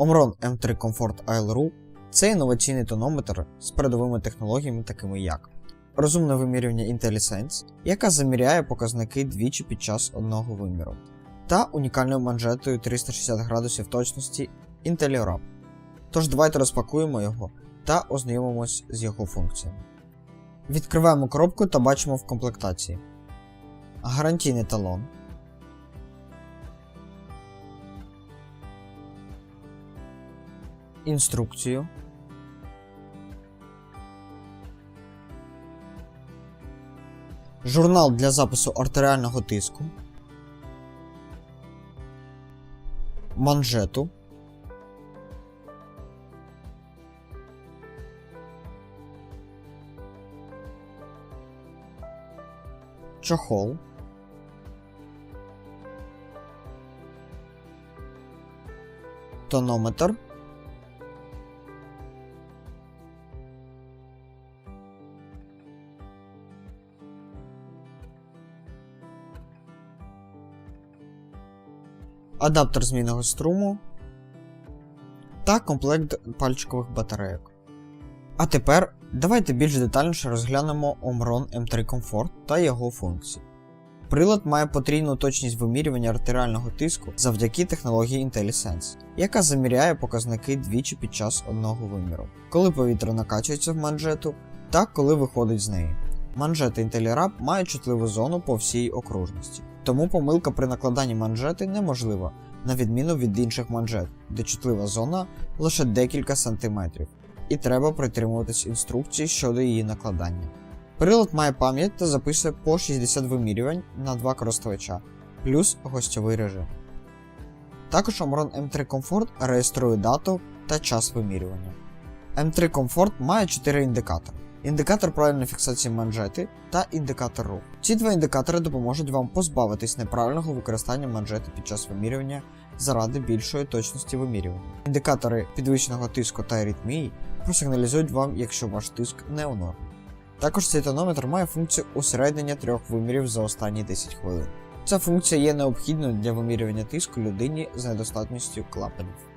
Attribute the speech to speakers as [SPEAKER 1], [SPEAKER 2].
[SPEAKER 1] Omron M3 Comfort ILRU це інноваційний тонометр з передовими технологіями, такими як розумне вимірювання IntelliSense, яка заміряє показники двічі під час одного виміру, та унікальною манжетою 360 градусів точності IntelliWrap. Тож давайте розпакуємо його та ознайомимось з його функціями. Відкриваємо коробку та бачимо в комплектації гарантійний талон. Інструкцію. Журнал для запису артеріального тиску. Манжету. Чохол. Тонометр. Адаптер змінного струму та комплект пальчикових батарейок. А тепер давайте більш детальніше розглянемо Omron M3 Comfort та його функції. Прилад має потрійну точність вимірювання артеріального тиску завдяки технології IntelliSense, яка заміряє показники двічі під час одного виміру, коли повітря накачується в манжету та коли виходить з неї. Манжети IntelliWrap мають чутливу зону по всій окружності, тому помилка при накладанні манжети неможлива, на відміну від інших манжет, де чутлива зона лише декілька сантиметрів, і треба притримуватись інструкції щодо її накладання. Прилад має пам'ять та записує по 60 вимірювань на два користувача, плюс гостьовий режим. Також Omron M3 Comfort реєструє дату та час вимірювання. M3 Comfort має 4 індикатори: індикатор правильної фіксації манжети та індикатор руху. Ці два індикатори допоможуть вам позбавитись неправильного використання манжети під час вимірювання заради більшої точності вимірювання. Індикатори підвищеного тиску та аритмії просигналізують вам, якщо ваш тиск не у нормі. Також цей тонометр має функцію усереднення трьох вимірів за останні 10 хвилин. Ця функція є необхідною для вимірювання тиску людині з недостатністю клапанів.